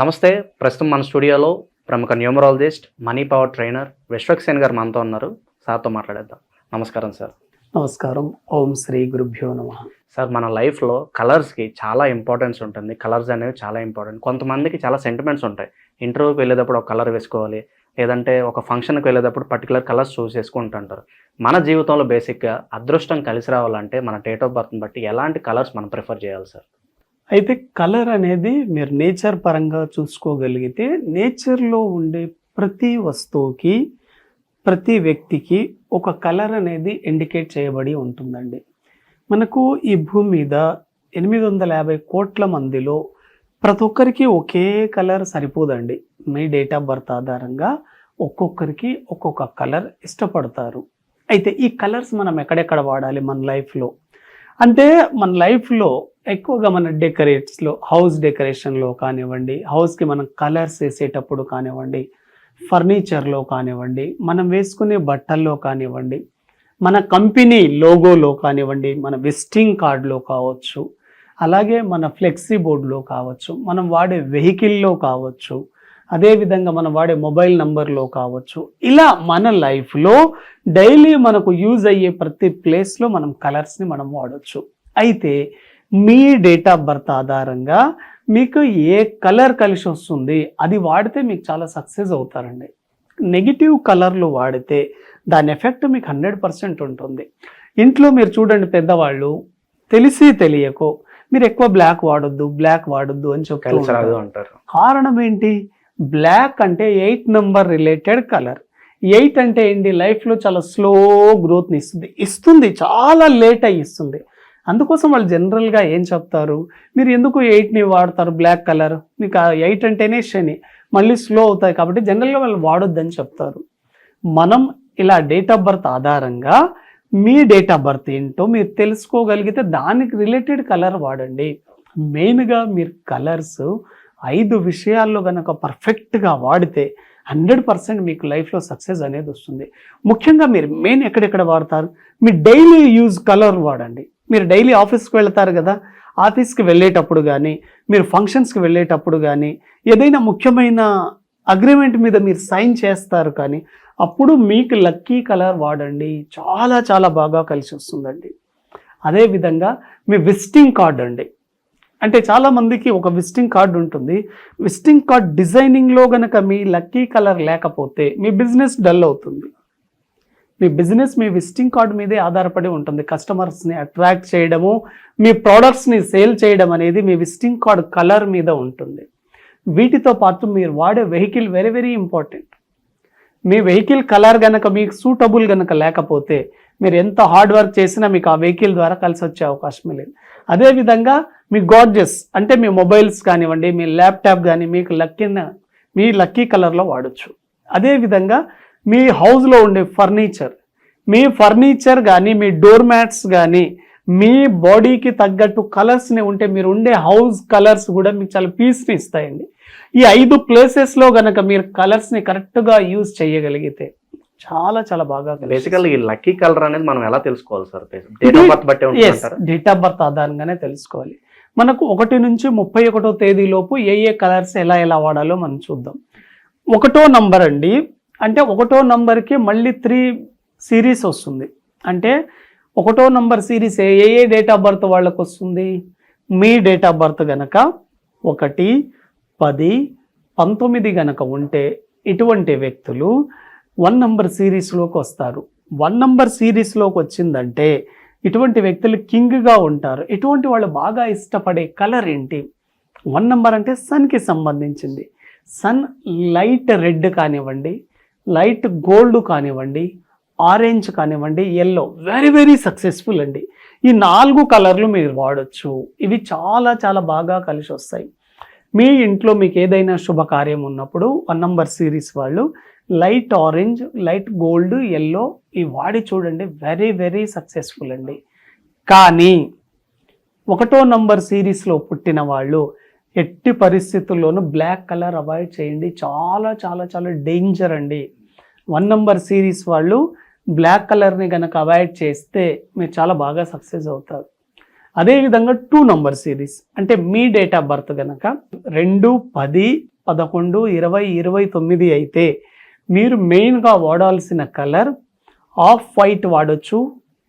నమస్తే ప్రస్తుతం మన స్టూడియోలో ప్రముఖ numerologist money power trainer Vishwaksen garu మనతో ఉన్నారు. సార్తో మాట్లాడేద్దాం. నమస్కారం సార్. నమస్కారం. ఓం శ్రీ గురుభ్యో నమ. సార్ మన లైఫ్లో కలర్స్కి చాలా ఇంపార్టెన్స్ ఉంటుంది. కలర్స్ అనేవి చాలా ఇంపార్టెంట్. కొంతమందికి చాలా సెంటిమెంట్స్ ఉంటాయి. ఇంటర్వ్యూకి వెళ్ళేటప్పుడు ఒక కలర్ వేసుకోవాలి. లేదంటే ఒక ఫంక్షన్కి వెళ్ళేటప్పుడు పర్టికులర్ కలర్స్ చూస్ చేసుకుంటుంటారు. మన జీవితంలో బేసిక్గా అదృష్టం కలిసి రావాలంటే మన డేట్ ఆఫ్ బర్త్ని బట్టి ఎలాంటి కలర్స్ మనం ప్రిఫర్ చేయాలి సార్? అయితే కలర్ అనేది మీరు నేచర్ పరంగా చూసుకోగలిగితే నేచర్లో ఉండే ప్రతి వస్తువుకి ప్రతి వ్యక్తికి ఒక కలర్ అనేది ఇండికేట్ చేయబడి ఉంటుందండి. మనకు ఈ భూమి మీద ఎనిమిది వందల యాభై కోట్ల మందిలో ప్రతి ఒక్కరికి ఒకే కలర్ సరిపోదండి. మీ డేట్ ఆఫ్ బర్త్ ఆధారంగా ఒక్కొక్కరికి ఒక్కొక్క కలర్ ఇష్టపడతారు. అయితే ఈ కలర్స్ మనం ఎక్కడెక్కడ వాడాలి మన లైఫ్లో? అంటే మన లైఫ్లో ఎక్కువగా మన డెకరేట్స్లో హౌస్ డెకరేషన్లో కానివ్వండి హౌస్కి మనం కలర్స్ వేసేటప్పుడు కానివ్వండి ఫర్నిచర్లో కానివ్వండి మనం వేసుకునే బట్టల్లో కానివ్వండి మన కంపెనీ లోగోలో కానివ్వండి మన విజిటింగ్ కార్డులో కావచ్చు అలాగే మన ఫ్లెక్సీ బోర్డులో కావచ్చు మనం వాడే వెహికల్లో కావచ్చు అదేవిధంగా మనం వాడే మొబైల్ నంబర్లో కావచ్చు ఇలా మన లైఫ్లో డైలీ మనకు యూజ్ అయ్యే ప్రతి ప్లేస్లో మనం కలర్స్ని మనం వాడచ్చు. అయితే మీ డేట్ ఆఫ్ బర్త్ ఆధారంగా మీకు ఏ కలర్ కలిసి వస్తుంది అది వాడితే మీకు చాలా సక్సెస్ అవుతారండి. నెగిటివ్ కలర్లు వాడితే దాని ఎఫెక్ట్ మీకు హండ్రెడ్ పర్సెంట్ ఉంటుంది. ఇంట్లో మీరు చూడండి పెద్దవాళ్ళు తెలిసి తెలియకో మీరు ఎక్కువ బ్లాక్ వాడొద్దు బ్లాక్ వాడొద్దు అని. అంటారు. కారణం ఏంటి? బ్లాక్ అంటే eight number related colour. Eight అంటే ఏంటి? లైఫ్లో చాలా స్లో గ్రోత్ని ఇస్తుంది ఇస్తుంది చాలా లేట్ అయ్యి ఇస్తుంది. అందుకోసం వాళ్ళు జనరల్గా ఏం చెప్తారు? మీరు ఎందుకు ఎయిట్ని వాడతారు? Black colour. మీకు ఎయిట్ అంటేనే శని. మళ్ళీ స్లో అవుతాయి కాబట్టి జనరల్గా వాళ్ళు వాడొద్దని చెప్తారు. మనం ఇలా డేట్ ఆఫ్ బర్త్ ఆధారంగా మీ డేట్ ఆఫ్ బర్త్ ఏంటో మీరు తెలుసుకోగలిగితే దానికి రిలేటెడ్ కలర్ వాడండి. మెయిన్గా మీరు కలర్స్ ఐదు విషయాల్లో కనుక పర్ఫెక్ట్గా వాడితే హండ్రెడ్ పర్సెంట్ మీకు లైఫ్లో సక్సెస్ అనేది వస్తుంది. ముఖ్యంగా మీరు మెయిన్ ఎక్కడెక్కడ వాడతారు? మీ డైలీ యూజ్ కలర్ వాడండి. మీరు డైలీ ఆఫీస్కి వెళ్తారు కదా ఆఫీస్కి వెళ్ళేటప్పుడు కానీ మీరు ఫంక్షన్స్కి వెళ్ళేటప్పుడు కానీ ఏదైనా ముఖ్యమైన అగ్రిమెంట్ మీద మీరు సైన్ చేస్తారు కానీ అప్పుడు మీకు లక్కీ కలర్ వాడండి. చాలా చాలా బాగా కలిసి వస్తుందండి. అదేవిధంగా మీ విజిటింగ్ కార్డ్ అండి. అంటే చాలామందికి ఒక విజిటింగ్ కార్డు ఉంటుంది. విజిటింగ్ కార్డ్ డిజైనింగ్లో గనక మీ లక్కీ కలర్ లేకపోతే మీ బిజినెస్ డల్ అవుతుంది. మీ బిజినెస్ మీ విజిటింగ్ కార్డ్ మీదే ఆధారపడి ఉంటుంది. కస్టమర్స్ని అట్రాక్ట్ చేయడము మీ ప్రోడక్ట్స్ని సేల్ చేయడం అనేది మీ విజిటింగ్ కార్డ్ కలర్ మీద ఉంటుంది. వీటితో పాటు మీరు వాడే వెహికల్ వెరీ వెరీ ఇంపార్టెంట్. మీ వెహికల్ కలర్ కనుక మీకు సూటబుల్ కనుక లేకపోతే మీరు ఎంత హార్డ్ వర్క్ చేసినా మీకు ఆ వెహికల్ ద్వారా కలిసి వచ్చే అవకాశం లేదు. అదేవిధంగా మీ గార్జెస్ అంటే మీ మొబైల్స్ కానివ్వండి మీ ల్యాప్టాప్ కానీ మీకు లక్కీ మీ లక్కీ కలర్లో వాడచ్చు. అదేవిధంగా మీ హౌస్లో ఉండే ఫర్నిచర్ మీ ఫర్నిచర్ కానీ మీ డోర్ మ్యాట్స్ కానీ మీ బాడీకి తగ్గట్టు కలర్స్ని ఉంటే మీరు ఉండే హౌస్ కలర్స్ కూడా మీకు చాలా పీస్ని ఇస్తాయండి. ఈ ఐదు ప్లేసెస్లో గనక మీరు కలర్స్ని కరెక్ట్గా యూజ్ చేయగలిగితే చాలా చాలా బాగా బేసికల్ ఈ లక్కీ కలర్ అనేది మనం ఎలా తెలుసుకోవాలి సార్? డేట్ ఆఫ్ బర్త్ బట్టే డేట్ ఆఫ్ బర్త్ ఆధారంగానే తెలుసుకోవాలి. మనకు ఒకటి నుంచి ముప్పై ఒకటో తేదీలోపు ఏ ఏ కలర్స్ ఎలా ఎలా వాడాలో మనం చూద్దాం. ఒకటో నంబర్ అండి అంటే ఒకటో నంబర్కి మళ్ళీ త్రీ సిరీస్ వస్తుంది. అంటే ఒకటో నంబర్ సిరీస్ ఏ ఏ డేట్ ఆఫ్ బర్త్ వాళ్ళకు వస్తుంది మీ డేట్ ఆఫ్ బర్త్ గనక ఒకటి పది పంతొమ్మిది గనక ఉంటే ఇటువంటి వ్యక్తులు వన్ నంబర్ సిరీస్లోకి వస్తారు. వన్ నంబర్ సిరీస్లోకి వచ్చిందంటే ఇటువంటి వ్యక్తులు కింగ్గా ఉంటారు. ఇటువంటి వాళ్ళు బాగా ఇష్టపడే కలర్ ఏంటి? వన్ నంబర్ అంటే సన్కి సంబంధించింది. సన్ లైట్ రెడ్ కానివ్వండి లైట్ గోల్డ్ కానివ్వండి ఆరెంజ్ కానివ్వండి ఎల్లో వెరీ వెరీ సక్సెస్ఫుల్ అండి. ఈ నాలుగు కలర్లు మీరు వాడచ్చు. ఇవి చాలా చాలా బాగా కలిసి వస్తాయి. మీ ఇంట్లో మీకు ఏదైనా శుభకార్యం ఉన్నప్పుడు వన్ నంబర్ సిరీస్ వాళ్ళు light orange light gold yellow ఇవి వాడి చూడండి. వెరీ వెరీ సక్సెస్ఫుల్ అండి. కానీ ఒకటో నంబర్ సిరీస్లో పుట్టిన వాళ్ళు ఎట్టి పరిస్థితుల్లోనూ బ్లాక్ కలర్ అవాయిడ్ చేయండి. చాలా చాలా చాలా డేంజర్ అండి. వన్ నంబర్ సిరీస్ వాళ్ళు బ్లాక్ కలర్ని కనుక అవాయిడ్ చేస్తే మీరు చాలా బాగా సక్సెస్ అవుతారు. అదేవిధంగా టూ నంబర్ సిరీస్ అంటే మీ డేట్ ఆఫ్ బర్త్ కనుక రెండు పది పదకొండు ఇరవై ఇరవై తొమ్మిది అయితే మీరు మెయిన్గా వాడాల్సిన కలర్ ఆఫ్ వైట్ వాడొచ్చు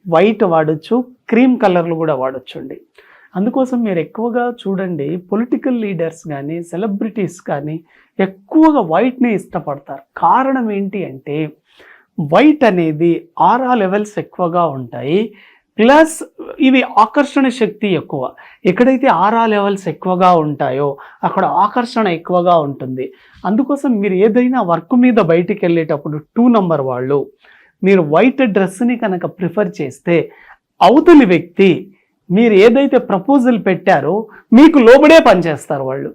వైట్ వాడొచ్చు క్రీమ్ కలర్లు కూడా వాడచ్చు అండి అందుకోసం మీరు ఎక్కువగా చూడండి పొలిటికల్ లీడర్స్ కానీ సెలబ్రిటీస్ కానీ ఎక్కువగా వైట్ని ఇష్టపడతారు. కారణం ఏంటి అంటే వైట్ అనేది ఆరా లెవెల్స్ ఎక్కువగా ఉంటాయి. ప్లస్ ఇవి ఆకర్షణ శక్తి ఎక్కువ. ఎక్కడైతే ఆరా లెవెల్స్ ఎక్కువగా ఉంటాయో అక్కడ ఆకర్షణ ఎక్కువగా ఉంటుంది. అందుకోసం మీరు ఏదైనా వర్క్ మీద బయటికి వెళ్ళేటప్పుడు టూ నంబర్ వాళ్ళు మీరు వైట్ డ్రెస్ని కనుక ప్రిఫర్ చేస్తే అవతలి వ్యక్తి మీరు ఏదైతే ప్రపోజల్ పెట్టారో మీకు లోబడే పనిచేస్తారు వాళ్ళు.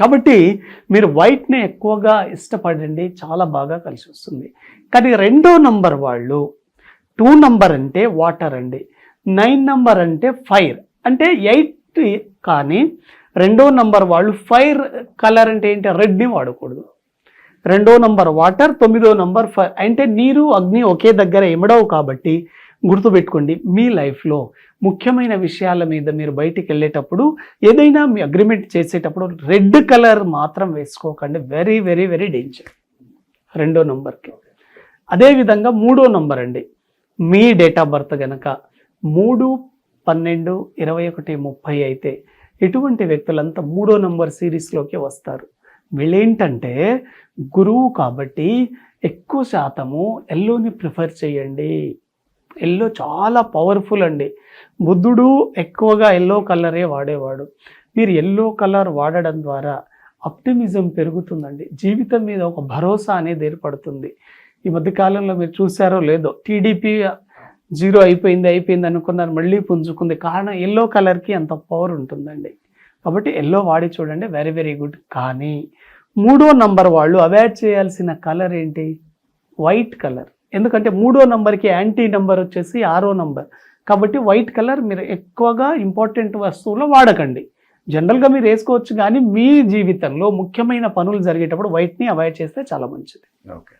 కాబట్టి మీరు వైట్ని ఎక్కువగా ఇష్టపడండి చాలా బాగా కలిసి వస్తుంది. కానీ రెండో నంబర్ వాళ్ళు టూ నంబర్ అంటే వాటర్ అండి నైన్ నంబర్ అంటే ఫైర్ అంటే ఎయిట్ కానీ రెండో నంబర్ వాళ్ళు ఫైర్ కలర్ అంటే ఏంటి? రెడ్ని వాడకూడదు. రెండో నంబర్ వాటర్ తొమ్మిదో నంబర్ ఫైర్ అంటే నీరు అగ్ని ఒకే దగ్గర ఇమడవు కాబట్టి గుర్తుపెట్టుకోండి మీ లైఫ్లో ముఖ్యమైన విషయాల మీద మీరు బయటికి వెళ్ళేటప్పుడు ఏదైనా మీ అగ్రిమెంట్ చేసేటప్పుడు రెడ్ కలర్ మాత్రం వేసుకోకండి. Very very very danger. రెండో నంబర్కి. అదేవిధంగా మూడో నంబర్ అండి. మీ డేట్ ఆఫ్ బర్త్ కనుక మూడు పన్నెండు ఇరవై ఒకటి ముప్పై అయితే ఇటువంటి వ్యక్తులంతా మూడో నంబర్ సిరీస్లోకి వస్తారు. వీళ్ళేంటంటే గురువు కాబట్టి ఎక్కువ శాతము ఎల్లోని ప్రిఫర్ చేయండి. ఎల్లో చాలా పవర్ఫుల్ అండి. బుద్ధుడు ఎక్కువగా ఎల్లో కలరే వాడేవాడు. మీరు ఎల్లో కలర్ వాడడం ద్వారా ఆప్టిమిజం పెరుగుతుందండి. జీవితం మీద ఒక భరోసా అనేది ఏర్పడుతుంది. ఈ మధ్యకాలంలో మీరు చూసారో లేదో టీడీపీ జీరో అయిపోయింది అయిపోయింది అనుకున్నారు మళ్ళీ పుంజుకుంది. కారణం ఎల్లో కలర్కి అంత పవర్ ఉంటుందండి. కాబట్టి ఎల్లో వాడి చూడండి వెరీ వెరీ గుడ్ కానీ మూడో నంబర్ వాళ్ళు అవాయిడ్ చేయాల్సిన కలర్ ఏంటి? వైట్ కలర్ ఎందుకంటే మూడో నంబర్కి యాంటీ నంబర్ వచ్చేసి ఆరో నంబర్. కాబట్టి వైట్ కలర్ మీరు ఎక్కువగా ఇంపార్టెంట్ వస్తువులో వాడకండి. జనరల్గా మీరు వేసుకోవచ్చు కానీ మీ జీవితంలో ముఖ్యమైన పనులు జరిగేటప్పుడు వైట్ని అవాయిడ్ చేస్తే చాలా మంచిది. ఓకే.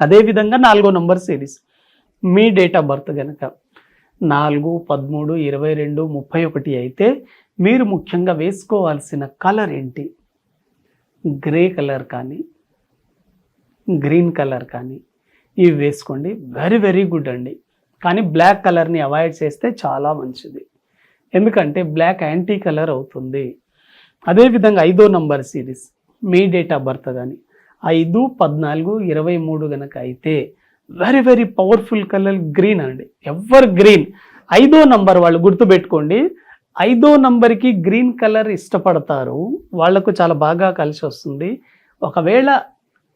అదేవిధంగా నాలుగో నంబర్ సిరీస్. మీ డేట్ ఆఫ్ బర్త్ కనుక నాలుగు పదమూడు ఇరవై రెండు ముప్పై ఒకటి అయితే మీరు ముఖ్యంగా వేసుకోవాల్సిన కలర్ ఏంటి? గ్రే కలర్ కానీ గ్రీన్ కలర్ కానీ ఇవి వేసుకోండి. వెరీ వెరీ గుడ్ అండి. కానీ బ్లాక్ కలర్ని అవాయిడ్ చేస్తే చాలా మంచిది. ఎందుకంటే బ్లాక్ యాంటీ కలర్ అవుతుంది. అదేవిధంగా ఐదో నంబర్ సిరీస్ మీ డేట్ ఆఫ్ బర్త్ కానీ ఐదు పద్నాలుగు ఇరవై మూడు కనుక అయితే very very powerful colour green అండి. ఎవర్ గ్రీన్ ఐదో నంబర్ వాళ్ళు గుర్తుపెట్టుకోండి. ఐదో నంబర్కి గ్రీన్ కలర్ ఇష్టపడతారు. వాళ్ళకు చాలా బాగా కలిసి వస్తుంది. ఒకవేళ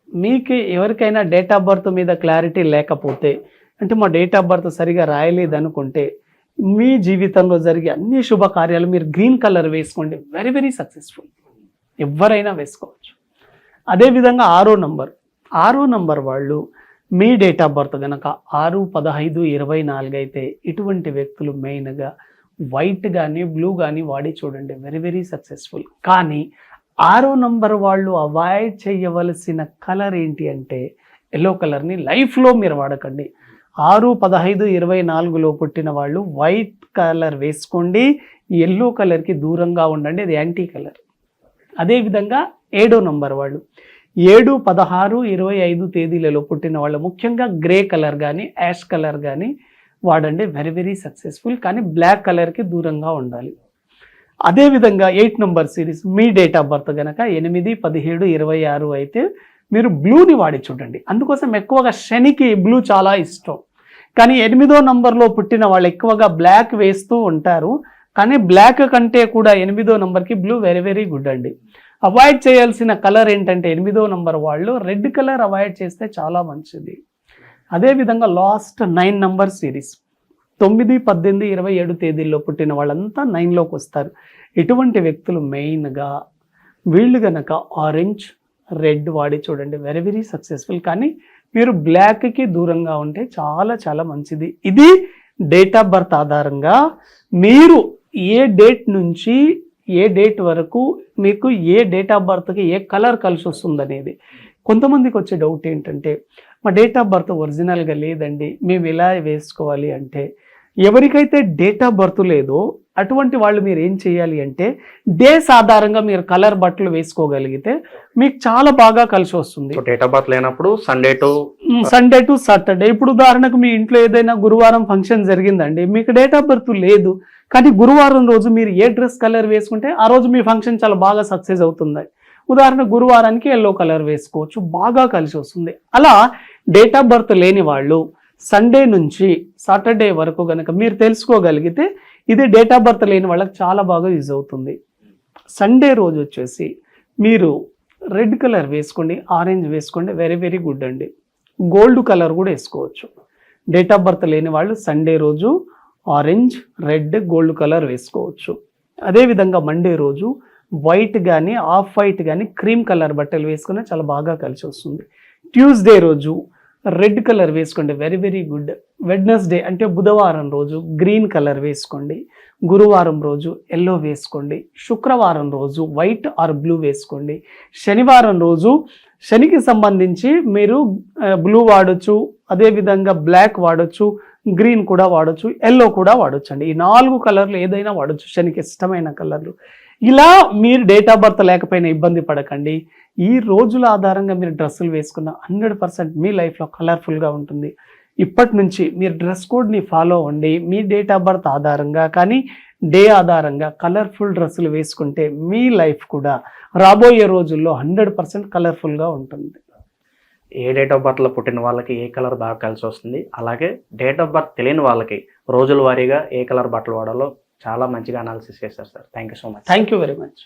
మీకు ఎవరికైనా డేట్ ఆఫ్ బర్త్ మీద క్లారిటీ లేకపోతే అంటే మా డేట్ ఆఫ్ బర్త్ సరిగా రాయలేదనుకుంటే మీ జీవితంలో జరిగే అన్ని శుభకార్యాలు మీరు గ్రీన్ కలర్ వేసుకోండి. వెరీ వెరీ సక్సెస్ఫుల్ ఎవరైనా వేసుకోవచ్చు. అదేవిధంగా ఆరో నంబర్ ఆరో నంబర్ వాళ్ళు మీ డేట్ ఆఫ్ బర్త్ కనుక ఆరు పదహైదు ఇరవై నాలుగు అయితే ఇటువంటి వ్యక్తులు మెయిన్గా వైట్ కానీ బ్లూ కానీ వాడి చూడండి. వెరీ వెరీ సక్సెస్ఫుల్ కానీ ఆరో నంబర్ వాళ్ళు అవాయిడ్ చేయవలసిన కలర్ ఏంటి అంటే ఎల్లో కలర్ని లైఫ్లో మీరు వాడకండి. ఆరు పదహైదు ఇరవై నాలుగులో పుట్టిన వాళ్ళు వైట్ కలర్ వేసుకోండి. ఎల్లో కలర్కి దూరంగా ఉండండి. అది యాంటీ కలర్. అదేవిధంగా ఏడో నంబర్ వాళ్ళు. ఏడు పదహారు ఇరవై ఐదు తేదీలలో పుట్టిన వాళ్ళు ముఖ్యంగా గ్రే కలర్ కానీ యాష్ కలర్ కానీ వాడండి. వెరీ వెరీ సక్సెస్ఫుల్ కానీ బ్లాక్ కలర్కి దూరంగా ఉండాలి. అదేవిధంగా ఎయిట్ నెంబర్ సిరీస్ మీ డేట్ ఆఫ్ బర్త్ కనుక ఎనిమిది పదిహేడు ఇరవై ఆరు అయితే మీరు బ్లూని వాడి చూడండి. అందుకోసం ఎక్కువగా శనికి బ్లూ చాలా ఇష్టం. కానీ ఎనిమిదో నంబర్లో పుట్టిన వాళ్ళు ఎక్కువగా బ్లాక్ వేస్తూ ఉంటారు. కానీ బ్లాక్ కంటే కూడా ఎనిమిదో నంబర్కి బ్లూ వెరీ వెరీ గుడ్ అండి. అవాయిడ్ చేయాల్సిన కలర్ ఏంటంటే ఎనిమిదో నంబర్ వాళ్ళు రెడ్ కలర్ అవాయిడ్ చేస్తే చాలా మంచిది. అదేవిధంగా లాస్ట్ నైన్ నంబర్ సిరీస్ తొమ్మిది పద్దెనిమిది ఇరవై ఏడు తేదీల్లో పుట్టిన వాళ్ళంతా నైన్లోకి వస్తారు. ఇటువంటి వ్యక్తులు మెయిన్గా వీళ్ళు గనక ఆరెంజ్ రెడ్ వాడి చూడండి వెరీ వెరీ సక్సెస్ఫుల్ కానీ మీరు బ్లాక్కి దూరంగా ఉంటే చాలా చాలా మంచిది. ఇది డేట్ ఆఫ్ బర్త్ ఆధారంగా మీరు ఏ డేట్ నుంచి ఏ డేట్ వరకు మీకు ఏ డేట్ ఆఫ్ బర్త్కి ఏ కలర్ కలిసి వస్తుంది అనేది కొంతమందికి వచ్చే డౌట్ ఏంటంటే మా డేట్ ఆఫ్ బర్త్ ఒరిజినల్గా లేదండి మేము ఇలా వేసుకోవాలి? అంటే ఎవరికైతే డేట్ ఆఫ్ బర్త్ లేదో అటువంటి వాళ్ళు మీరు ఏం చేయాలి అంటే డేస్ ఆధారంగా మీరు కలర్ బట్టలు వేసుకోగలిగితే మీకు చాలా బాగా కలిసి వస్తుంది. డేట్ ఆఫ్ బర్త్ లేనప్పుడు Sunday to Sunday to Saturday ఇప్పుడు ఉదాహరణకు మీ ఇంట్లో ఏదైనా గురువారం ఫంక్షన్ జరిగిందండి మీకు డేట్ ఆఫ్ బర్త్ లేదు. కానీ గురువారం రోజు మీరు ఏ డ్రెస్ కలర్ వేసుకుంటే ఆ రోజు మీ ఫంక్షన్ చాలా బాగా సక్సెస్ అవుతుంది. ఉదాహరణ గురువారానికి ఎల్లో కలర్ వేసుకోవచ్చు బాగా కలిసి వస్తుంది. అలా డేట్ ఆఫ్ బర్త్ లేని వాళ్ళు సండే నుంచి సాటర్డే వరకు కనుక మీరు తెలుసుకోగలిగితే ఇది డేట్ ఆఫ్ బర్త్ లేని వాళ్ళకి చాలా బాగా యూజ్ అవుతుంది. సండే రోజు వచ్చేసి మీరు రెడ్ కలర్ వేసుకోండి ఆరెంజ్ వేసుకోండి వెరీ వెరీ గుడ్ అండి. గోల్డ్ కలర్ కూడా వేసుకోవచ్చు. డేట్ ఆఫ్ బర్త్ లేని వాళ్ళు సండే రోజు ఆరెంజ్ రెడ్ గోల్డ్ కలర్ వేసుకోవచ్చు. అదేవిధంగా మండే రోజు వైట్ కానీ ఆఫ్ వైట్ కానీ క్రీమ్ కలర్ బట్టలు వేసుకుని చాలా బాగా కలిసి వస్తుంది. ట్యూస్డే రోజు రెడ్ కలర్ వేసుకోండి. వెరీ వెరీ గుడ్ వెడ్నెస్డే అంటే బుధవారం రోజు గ్రీన్ కలర్ వేసుకోండి. గురువారం రోజు ఎల్లో వేసుకోండి. శుక్రవారం రోజు వైట్ ఆర్ బ్లూ వేసుకోండి. శనివారం రోజు శనికి సంబంధించి మీరు బ్లూ వాడచ్చు అదేవిధంగా బ్లాక్ వాడచ్చు గ్రీన్ కూడా వాడచ్చు ఎల్లో కూడా వాడచ్చు అండి ఈ నాలుగు కలర్లు ఏదైనా వాడచ్చు శనికి ఇష్టమైన కలర్లు. ఇలా మీరు డేట్ ఆఫ్ బర్త్ లేకపోయినా ఇబ్బంది పడకండి. ఈ రోజుల ఆధారంగా మీరు డ్రెస్సులు వేసుకున్న హండ్రెడ్ పర్సెంట్ మీ లైఫ్లో కలర్ఫుల్గా ఉంటుంది. ఇప్పటి నుంచి మీరు డ్రెస్ కోడ్ని ఫాలో అవ్వండి. మీ డేట్ ఆఫ్ బర్త్ ఆధారంగా కానీ డే ఆధారంగా కలర్ఫుల్ డ్రెస్సులు వేసుకుంటే మీ లైఫ్ కూడా రాబోయే రోజుల్లో హండ్రెడ్ పర్సెంట్ కలర్ఫుల్గా ఉంటుంది. ఏ డేట్ ఆఫ్ బర్త్లో పుట్టిన వాళ్ళకి ఏ కలర్ బాగా కలిసి వస్తుంది? అలాగే డేట్ ఆఫ్ బర్త్ తెలియని వాళ్ళకి రోజుల వారీగా ఏ కలర్ బట్టలు వాడాలో చాలా మంచిగా అనాలిసిస్ చేశారు sir thank you so much thank you very much